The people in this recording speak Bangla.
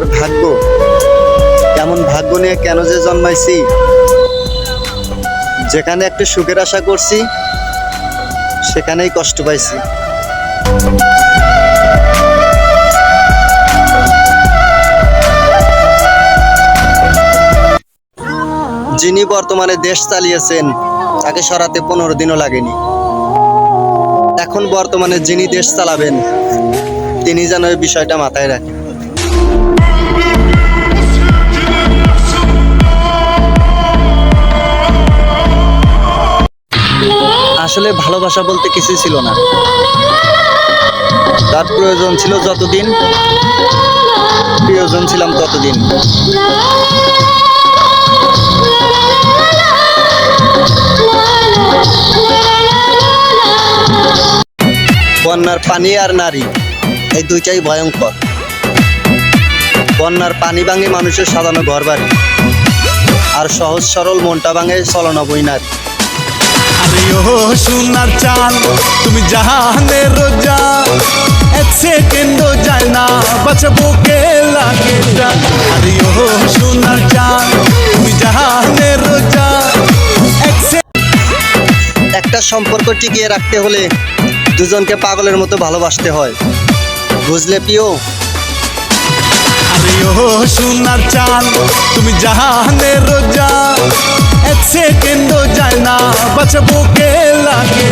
আর ভাগ্য। এমন ভাগ্য নিয়ে কেন যে জন্মাইছি? যেখানে একটু সুখের আশা করছি, সেখানেই কষ্ট পাইছি। যিনি বর্তমানে দেশ চালিয়েছেন, তাকে সরাতে পনেরো দিনও লাগেনি। এখন বর্তমানে যিনি দেশ চালাবেন, তিনি যেন এই বিষয়টা মাথায় রাখেন। আসলে ভালোবাসা বলতে কিছুই ছিল না। তার প্রয়োজন ছিল যতদিন, প্রিয়জন ছিলাম ততদিন। বন্যার পানি আর নারী, এই দুইটাই ভয়ঙ্কর। বন্যার পানি ভাঙে মানুষের সাজানো ঘর বাড়ি আর সহজ সরল মনটা ভাঙে চলনবই নারী। আরে ও সোনার চান তুমি জাহানে রোজা। এক যায় না বাঁচবো কে লাগে আরে ও সোনার চান তুমি জাহানে রোজা। একটা সম্পর্ক টিকিয়ে রাখতে হলে দুজনকে পাগলের মতো ভালোবাসতে হয়। বুঝলে পিও? আরে ও সোনার চান তুমি জাহানে রোজা। এক সেকেন্ডও যায় না বাঁচবো কে লাগে